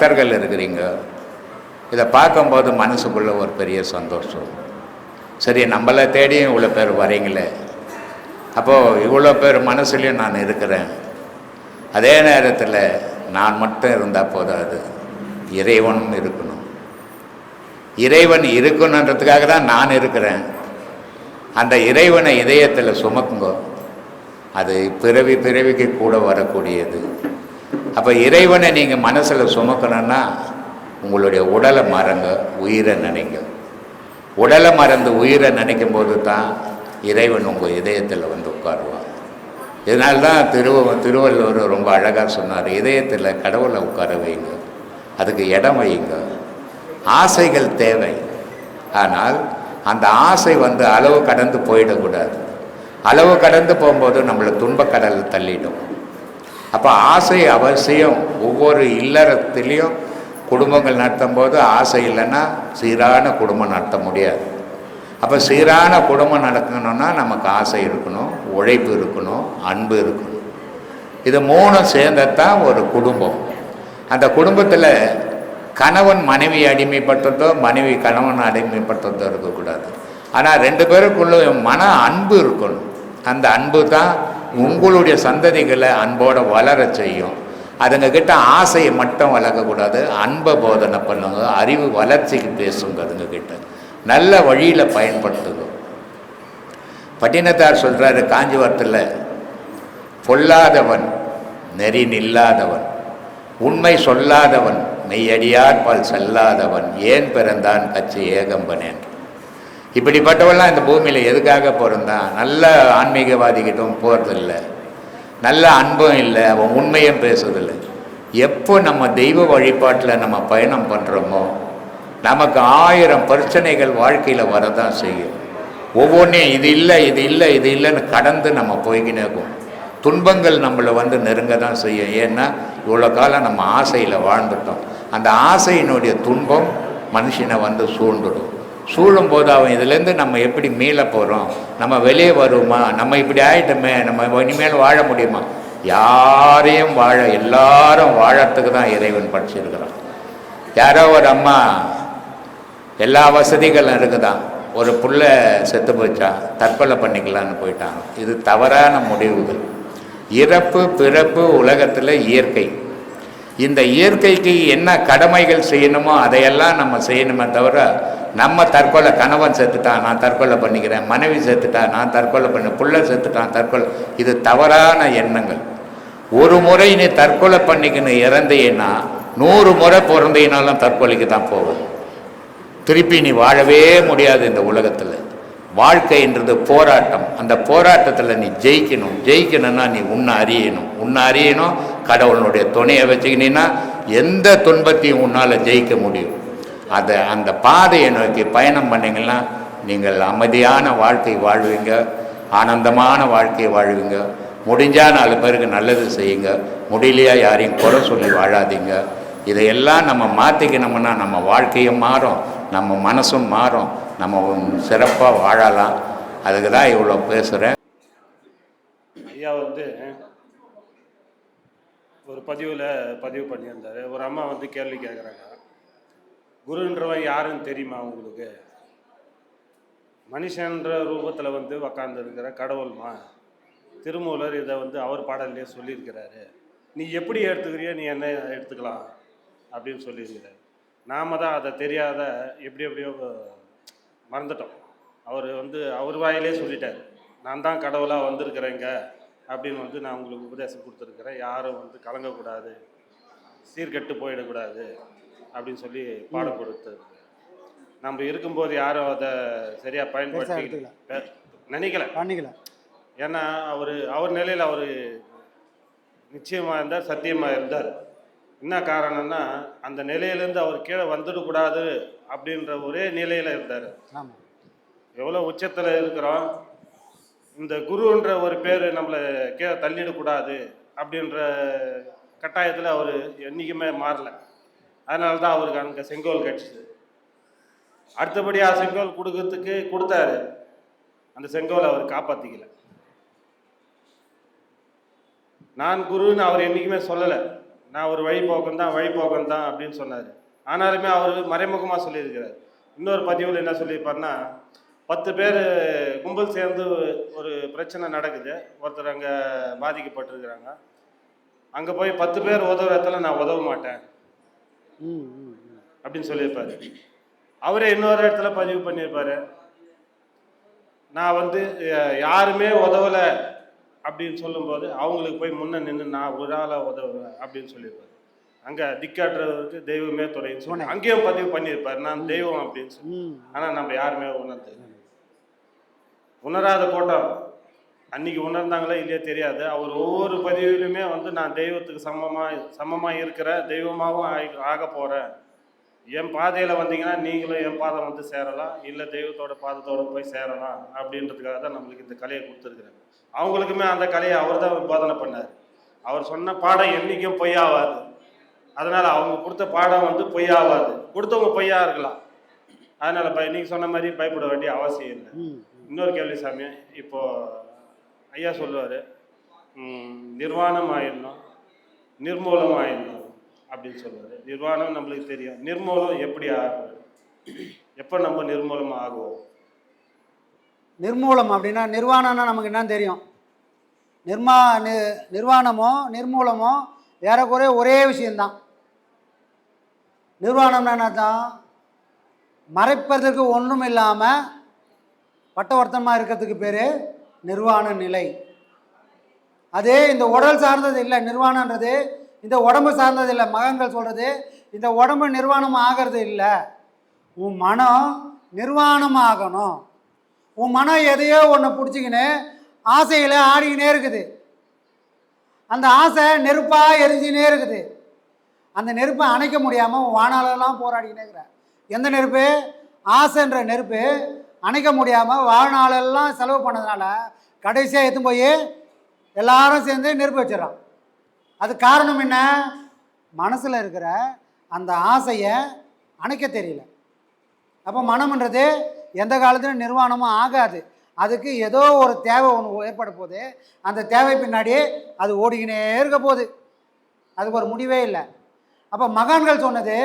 பக்தர்கள் இருக்கிறீங்க. இதை பார்க்கும்போது மனசுக்குள்ள ஒரு பெரிய சந்தோஷம். சரி நம்மளை தேடியும் இவ்வளோ பேர் வரீங்களே. அப்போது இவ்வளோ பேர் மனசுலையும் நான் இருக்கிறேன். அதே நேரத்தில் நான் மட்டும் இருந்தால் போதாது. இறைவனும் இருக்கணும். இறைவன் இருக்கணுன்றதுக்காக தான் நான் இருக்கிறேன். அந்த இறைவனை இதயத்தில் சுமக்குங்க. அது பிறவி பிறவிக்கு கூட வரக்கூடியது. அப்போ இறைவனை நீங்கள் மனசில் சுமக்கணும்னா உங்களுடைய உடலை மறங்க உயிரை நினைங்க. உடலை மறந்து உயிரை நினைக்கும் போது தான் இறைவன் உங்கள் இதயத்தில் வந்து உட்காருவான். இதனால தான் திருவ திருவள்ளுவர் ரொம்ப அழகாக சொன்னார் இதயத்தில் கடவுளை உட்கார வைங்க அதுக்கு இடம் வைங்க. ஆசைகள் தேவை. ஆனால் அந்த ஆசை வந்து அளவு கடந்து போயிடக்கூடாது. அளவு கடந்து போகும்போது நம்மளை துன்பக்கடல் தள்ளிடும். அப்போ ஆசை அவசியம் ஒவ்வொரு இல்லறத்திலையும் குடும்பங்கள் நடத்தும் போது ஆசை இல்லைன்னா சீரான குடும்பம் நடத்த முடியாது. அப்போ சீரான குடும்பம் நடக்கணும்னா நமக்கு ஆசை இருக்கணும் உழைப்பு இருக்கணும் அன்பு இருக்கணும். இது மூணும் சேர்ந்தத்தான் ஒரு குடும்பம். அந்த குடும்பத்தில் கணவன் மனைவி அடிமைப்பட்டதோ மனைவி கணவன் அடிமைப்பட்டதோ இருக்கக்கூடாது. ஆனால் ரெண்டு பேருக்குள்ள மன அன்பு இருக்கணும். அந்த அன்பு தான் உங்களுடைய சந்ததிகளை அன்போடு வளர செய்யும். அதுங்க கிட்ட ஆசையை மட்டும் வளர்க்கக்கூடாது. அன்பை போதனை பண்ணுங்க. அறிவு வளர்ச்சிக்கு பேசுங்க அதுங்க கிட்ட நல்ல வழியில் பயன்படுத்துங்க. பட்டினத்தார் சொல்கிறாரு காஞ்சிபுரத்தில் பொல்லாதவன் நெறி நில்லாதவன் உண்மை சொல்லாதவன் மெய்யடியார்பால் செல்லாதவன் ஏன் பிறந்தான் கட்சி ஏகம்பனேன்? இப்படிப்பட்டவெல்லாம் இந்த பூமியில் எதுக்காக பிறந்தான் நல்ல ஆன்மீகவாதிகிட்டும் போகிறதில்ல நல்ல அன்பும் இல்லை. அவன் உண்மையும் பேசுறதில்லை. எப்போ நம்ம தெய்வ வழிபாட்டில் நம்ம பயணம் பண்ணுறோமோ நமக்கு ஆயிரம் பிரச்சனைகள் வாழ்க்கையில் வரதான் செய்யும். ஒவ்வொன்றையும் இது இல்லை இது இல்லை இது இல்லைன்னு கடந்து நம்ம போய்கினே இருக்கும். துன்பங்கள் நம்மளை வந்து நெருங்க தான் செய்யும். ஏன்னா இவ்வளோ காலம் நம்ம ஆசையில் வாழ்ந்துட்டோம். அந்த ஆசையினுடைய துன்பம் மனுஷனை வந்து சூழ்ந்துடும். சூழும் போது அவன் இதுலேருந்து நம்ம எப்படி மீள போகிறோம் நம்ம வெளியே வருவோமா? நம்ம இப்படி ஆகிட்டோமே நம்ம இனிமேல் வாழ முடியுமா? யாரையும் வாழ எல்லாரும் வாழறதுக்கு தான் இறைவன் படிச்சிருக்கிறான். யாரோ ஒரு அம்மா எல்லா வசதிகளும் இருக்குதான். ஒரு புள்ள செத்து போச்சா தற்கொலை பண்ணிக்கலான்னு போயிட்டாங்க. இது தவறான முடிவுகள். இறப்பு பிறப்பு உலகத்தில் இயற்கை. இந்த இயற்கைக்கு என்ன கடமைகள் செய்யணுமோ அதையெல்லாம் நம்ம செய்யணுமே தவிர நம்ம தற்கொலை கணவன் செத்துட்டான் நான் தற்கொலை பண்ணிக்கிறேன் மனைவி செத்துட்டா நான் தற்கொலை பண்ண பிள்ளை செத்துட்டான் தற்கொலை இது தவறான எண்ணங்கள். ஒரு முறை நீ தற்கொலை பண்ணிக்கின்னு இறந்தீன்னா நூறு முறை பிறந்தீனாலும் தற்கொலைக்கு தான் போகும் திருப்பி நீ வாழவே முடியாது இந்த உலகத்தில். வாழ்க்கைன்றது போராட்டம். அந்த போராட்டத்தில் நீ ஜெயிக்கணும். ஜெயிக்கணும்னா நீ உன்னை அறியணும். உன்னை அறியணும் கடவுளுடைய துணையை வச்சுக்கினீன்னா எந்த துன்பத்தையும் உன்னால் ஜெயிக்க முடியும். அதை அந்த பாதையை நோக்கி பயணம் பண்ணீங்கன்னா நீங்கள் அமைதியான வாழ்க்கை வாழ்வீங்க ஆனந்தமான வாழ்க்கையை வாழ்வீங்க. முடிஞ்சால் நாலு பேருக்கு நல்லது செய்யுங்க. முடியலையா யாரையும் குறை சொல்லி வாழாதீங்க. இதையெல்லாம் நம்ம மாற்றிக்கணும்னா நம்ம வாழ்க்கையும் மாறும் நம்ம மனசும் மாறும். நம்ம சிறப்பாக வாழலாம். அதுக்கு தான் இவ்வளோ பேசுகிறேன் ஐயா வந்து ஒரு பதிவில் பதிவு பண்ணியிருந்தார். ஒரு அம்மா வந்து கேள்வி கேட்குறாங்க குருன்றவன் யாருன்னு தெரியுமா உங்களுக்கு? மனுஷன்ற ரூபத்தில் வந்து உக்காந்துருக்கிற கடவுள்மா திருமூலர் இதை வந்து அவர் பாடல்லையே சொல்லியிருக்கிறாரு. நீ எப்படி எடுத்துக்கிறியோ நீ என்ன எடுத்துக்கலாம் அப்படின்னு சொல்லியிருக்கிறார். நாம தான் அதை தெரியாத எப்படி எப்படியோ மறந்துட்டோம். அவர் வந்து அவர் வாயிலே சொல்லிட்டார். நான் தான் கடவுளாக வந்திருக்கிறேங்க. அப்படின்னு வந்து நான் உங்களுக்கு உபதேசம் கொடுத்துருக்குறேன். யாரும் வந்து கலங்கக்கூடாது சீர்கெட்டு போயிடக்கூடாது அப்படின்னு சொல்லி பாடம் கொடுத்தது நம்ம இருக்கும்போது யாரும் அதை சரியாக பயன்படுத்தி நினைக்கல. பண்ணிக்கல. ஏன்னா அவர் அவர் நிலையில் அவர் நிச்சயமாக இருந்தார் சத்தியமாக இருந்தார். என்ன காரணம்னா அந்த நிலையிலேருந்து அவர் கீழே வந்துடக்கூடாது அப்படின்ற ஒரே நிலையில் இருந்தார். எவ்வளோ உச்சத்தில் இருக்கிறோம்? இந்த குருன்ற ஒரு பேர் நம்மளை கீழே தள்ளிடக்கூடாது அப்படின்ற கட்டாயத்தில் அவர் என்றைக்குமே மாறல. அதனால தான் அவருக்கு அங்கே செங்கோல் கிடச்சிது அடுத்தபடியாக செங்கோல் கொடுக்கறதுக்கு கொடுத்தாரு. அந்த செங்கோலை அவர் காப்பாற்றிக்கல நான் குருன்னு அவர் என்றைக்குமே சொல்லலை. நான் ஒரு வழிபோக்கம் தான் வழிபோக்கம் தான் அப்படின்னு சொன்னார். ஆனாலுமே அவர் மறைமுகமாக சொல்லியிருக்கிறார். இன்னொரு பதிவில் என்ன சொல்லியிருப்பாருன்னா பத்து பேர் கும்பல் சேர்ந்து ஒரு பிரச்சனை நடக்குது. ஒருத்தர் அங்கே பாதிக்கப்பட்டிருக்கிறாங்க. அங்கே போய் பத்து பேர் உதவுற இடத்துல நான் உதவ மாட்டேன். ம் ம் ம். அப்படின்னு சொல்லியிருப்பாரு. அவரே இன்னொரு இடத்துல பதிவு பண்ணியிருப்பாரு. நான் வந்து யாருமே உதவலை அப்படின்னு சொல்லும்போது அவங்களுக்கு போய் முன்ன நின்று நான் ஒரு ஆளாக உதவுவேன் அப்படின்னு சொல்லியிருப்பாரு. அங்கே திக்காட்டுறவருக்கு தெய்வமே துணைன்னு சொல்லி அங்கேயும் பதிவு பண்ணியிருப்பாரு. நான் தெய்வம் அப்படின்னு சொல்லி. ஆனால் நம்ம யாருமே உணர்ந்து உணராத கோட்டம். அன்னைக்கு உணர்ந்தாங்களா இல்லையா தெரியாது. அவர் ஒவ்வொரு பதிவிலுமே வந்து நான் தெய்வத்துக்கு சமமாக சமமாக இருக்கிறேன் தெய்வமாகவும் ஆகி- ஆக போகிறேன் என் பாதையில் வந்தீங்கன்னா நீங்களும் என் பாதம் வந்து சேரலாம். இல்லை தெய்வத்தோட பாதத்தோடு போய் சேரலாம் அப்படின்றதுக்காக தான் நம்மளுக்கு இந்த கலையை கொடுத்துருக்குறாங்க. அவங்களுக்குமே அந்த கலையை அவர் தான் போதனை பண்ணார். அவர் சொன்ன பாடம் என்றைக்கும் பொய்யாவாது. அதனால் அவங்க கொடுத்த பாடம் வந்து பொய்யாவாது. கொடுத்தவங்க பொய்யா இருக்கலாம். அதனால் பய நீங்கள் சொன்ன மாதிரி பயப்பட வேண்டிய அவசியம் இல்லை. இன்னொரு கேள்வி சாமி இப்போது ஐயா சொல்லுவார் நிர்வாணம் ஆயிடணும் நிர்மூலம் ஆயிடணும் அப்படின்னு சொல்லுவார். நிர்வாணம் நம்மளுக்கு தெரியும். நிர்மூலம் எப்படி ஆகும் எப்போ நம்ம நிர்மூலம் ஆகுவோம்? நிர்மூலம் அப்படின்னா நிர்வாணம்னா நமக்கு என்ன தெரியும்? நிர்மா நி நிர்வாணமோ நிர்மூலமோ ஏறக்குறைய ஒரே விஷயந்தான் நிர்வாணம்னா என்ன தான் மறைப்பதற்கு ஒன்றும் இல்லாமல் பட்டவர்த்தமாக இருக்கிறதுக்கு பேர் நிர்வாண நிலை. அதே இந்த உடல் சார்ந்தது இல்லை நிர்வாணன்றது இந்த உடம்பு சார்ந்தது இல்லை மகன்கள் சொல்கிறது இந்த உடம்பு நிர்வாணம் ஆகிறது இல்லை. உன் மனம் நிர்வாணம் ஆகணும். உன் மனம் எதையோ ஒன்று பிடிச்சிக்கின்னு ஆசையில் ஆடிக்கினே இருக்குது. அந்த ஆசை நெருப்பாக எரிஞ்சினே இருக்குது. அந்த நெருப்பை அணைக்க முடியாமல் உன் வாழ்நாளெல்லாம் போராடிக்கினே இருக்கிற எந்த நெருப்பு? ஆசைன்ற நெருப்பு அணைக்க முடியாமல் வாழ்நாளெல்லாம் செலவு பண்ணதுனால கடைசியாக எடுத்து போய் எல்லாரும் சேர்ந்து நெருப்பு வச்சிடறான் அது காரணம் என்ன? மனசில் இருக்கிற அந்த ஆசையை அணைக்க தெரியல. அப்போ மனம்ன்றது எந்த காலத்திலும் நிர்வாணமும் ஆகாது. அதுக்கு ஏதோ ஒரு தேவை ஒன்று ஏற்பட போகுது அந்த தேவை பின்னாடி அது ஓடிக்கினே இருக்க போகுது. அதுக்கு ஒரு முடிவே இல்லை. அப்போ மகான்கள் சொன்னது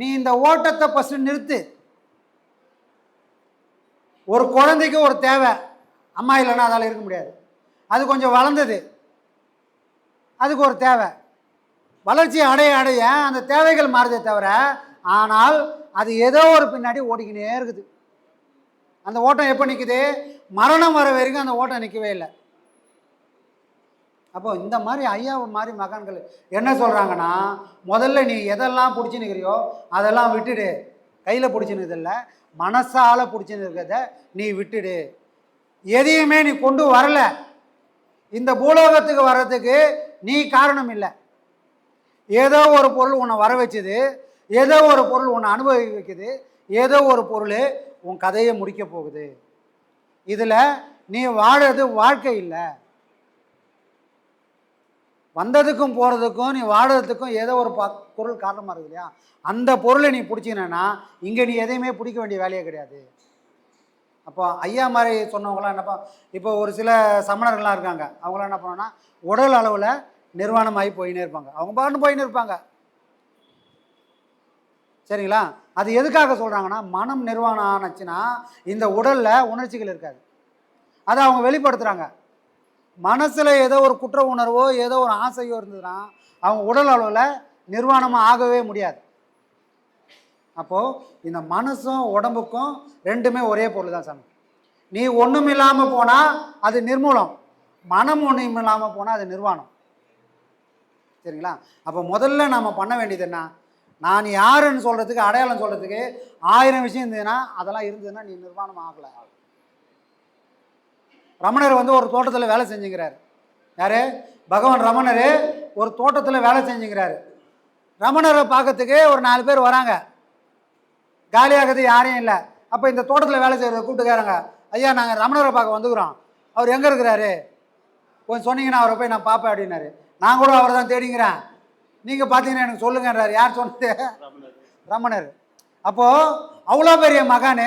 நீ இந்த ஓட்டத்தை ஃபஸ்ட்டு நிறுத்து. ஒரு குழந்தைக்கு ஒரு தேவை. அம்மா இல்லைன்னா அதால் இருக்க முடியாது. அது கொஞ்சம் வளர்ந்தது. அதுக்கு ஒரு தேவை. வளர்ச்சி அடைய அடைய அந்த தேவைகள் மாறுதே தவிர ஆனால் அது ஏதோ ஒரு பின்னாடி ஓடிக்கினே இருக்குது. அந்த ஓட்டம் எப்போ நிற்குது மரணம் வர வரைக்கும் அந்த ஓட்டம் நிற்கவே இல்லை. அப்போ இந்த மாதிரி ஐயா மாதிரி மகான்கள் என்ன சொல்கிறாங்கன்னா முதல்ல நீ எதெல்லாம் பிடிச்சி நிற்கிறியோ அதெல்லாம் விட்டுடு. கையில் பிடிச்சி இல்லை மனசால் பிடிச்சின்னு இருக்கிறத நீ விட்டுடு. எதையுமே நீ கொண்டு வரல. இந்த பூலோகத்துக்கு வர்றதுக்கு நீ காரணம் இல்லை. ஏதோ ஒரு பொருள் உன்னை வர வச்சுது ஏதோ ஒரு பொருள் உன்னை அனுபவி வைக்குது ஏதோ ஒரு பொருள் உன் கதையை முடிக்க போகுது. இதில் நீ வாழறது வாழ்க்கை இல்லை. வந்ததுக்கும் போகிறதுக்கும் நீ வாடுறதுக்கும் ஏதோ ஒரு ப பொருள் காரணமாக இருக்குது இல்லையா? அந்த பொருளை நீ பிடிச்சினா இங்கே நீ எதையுமே பிடிக்க வேண்டிய வேலையே கிடையாது. அப்போ ஐயா மாதிரி சொன்னவங்களாம் என்னப்பா இப்போ ஒரு சில சமணர்கள்லாம் இருக்காங்க. அவங்களாம் என்ன பண்ணோன்னா உடல் அளவில் நிர்வாணமாகி போயினே இருப்பாங்க. அவங்க பாட்டு போயின்னு இருப்பாங்க. சரிங்களா? அது எதுக்காக சொல்கிறாங்கன்னா மனம் நிர்வாணம் ஆனச்சுன்னா இந்த உடலில் உணர்ச்சிகள் இருக்காது. அதை அவங்க வெளிப்படுத்துகிறாங்க மனசில் ஏதோ ஒரு குற்ற உணர்வோ ஏதோ ஒரு ஆசையோ இருந்ததுன்னா அவங்க உடல் அளவில் நிர்வாணமாக ஆகவே முடியாது. அப்போது இந்த மனசும் உடம்புக்கும் ரெண்டுமே ஒரே பொருள் தான் சாமி. நீ ஒன்றும் இல்லாமல் போனால் அது நிர்மூலம். மனம் ஒன்றும் இல்லாமல் போனால் அது நிர்வாணம். சரிங்களா? அப்போ முதல்ல நம்ம பண்ண வேண்டியது என்ன? நான் யாருன்னு சொல்கிறதுக்கு அடையாளம் சொல்கிறதுக்கு ஆயிரம் விஷயம் இருந்ததுன்னா அதெல்லாம் இருந்ததுன்னா நீ நிர்வாணம் ஆகலை. ரமணர் வந்து ஒரு தோட்டத்தில் வேலை செஞ்சுங்கிறார். யார்? பகவான் ரமணர் ஒரு தோட்டத்தில் வேலை செஞ்சுங்கிறாரு. ரமணரை பார்க்கறதுக்கு ஒரு நாலு பேர் வராங்க. காலியாகிறது யாரையும் இல்லை. அப்போ இந்த தோட்டத்தில் வேலை செய்கிறத கூப்பிட்டுக்காரங்க. ஐயா நாங்கள் ரமணரை பார்க்க வந்துக்கிறோம். அவர் எங்கே இருக்கிறாரு? கொஞ்சம் சொன்னீங்கன்னா அவரை போய் நான் பார்ப்பேன் அப்படின்னாரு. நான் கூட அவரை தான் தேடிங்கிறேன். நீங்கள் பார்த்தீங்கன்னா எனக்கு சொல்லுங்கன்றார். யார் சொன்னது? ரமணர். அப்போது அவ்வளோ பெரிய மகான்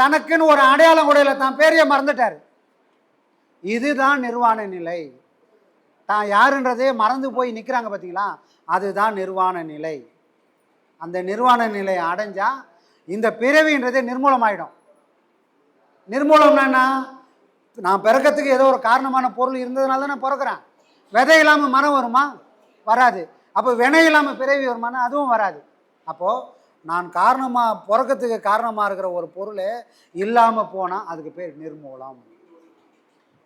தனக்குன்னு ஒரு அடையாளம் கூட இல்லை. தான் பேரையே மறந்துட்டார். இதுதான் நிர்வாண நிலை. தான் யாருன்றதே மறந்து போய் நிற்கிறாங்க பார்த்தீங்களா அதுதான் நிர்வாண நிலை. அந்த நிர்வாண நிலையை அடைஞ்சால் இந்த பிறவின்றதே நிர்மூலமாயிடும். நிர்மூலம்னா நான் பிறக்கிறதுக்கு ஏதோ ஒரு காரணமான பொருள் இருந்ததுனால தான் நான் பிறக்கிறேன். விதை இல்லாமல் மரம் வருமா? வராது. அப்போ வினை இல்லாமல் பிறவி வருமானா? அதுவும் வராது. அப்போது நான் காரணமாக பிறக்கிறதுக்கு காரணமாக இருக்கிற ஒரு பொருள் இல்லாமல் போனால் அதுக்கு பேர் நிர்மூலம்.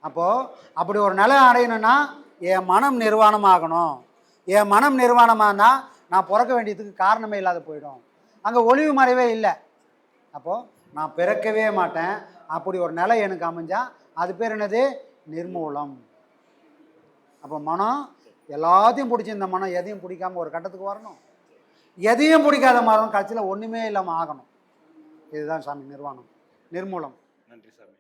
அப்போது அப்படி ஒரு நிலை அடையணும்னா என் மனம் நிர்வாணமாகணும். என் மனம் நிர்வாணமானா நான் பிறக்க வேண்டியதுக்கு காரணமே இல்லாத போயிடும். அங்கே ஒளிவு மறைவே இல்லை. அப்போது நான் பிறக்கவே மாட்டேன். அப்படி ஒரு நிலை எனக்கு அமைஞ்சால் அது பேர் என்னது? நிர்மூலம். அப்போ மனம் எல்லாத்தையும் பிடிச்சிருந்த மனம் எதையும் பிடிக்காம ஒரு கட்டத்துக்கு வரணும். எதையும் பிடிக்காத மரம் கட்சியில் ஒன்றுமே இல்லாமல் ஆகணும். இதுதான் சாமி நிர்வாணம். நிர்மூலம். நன்றி சாமி.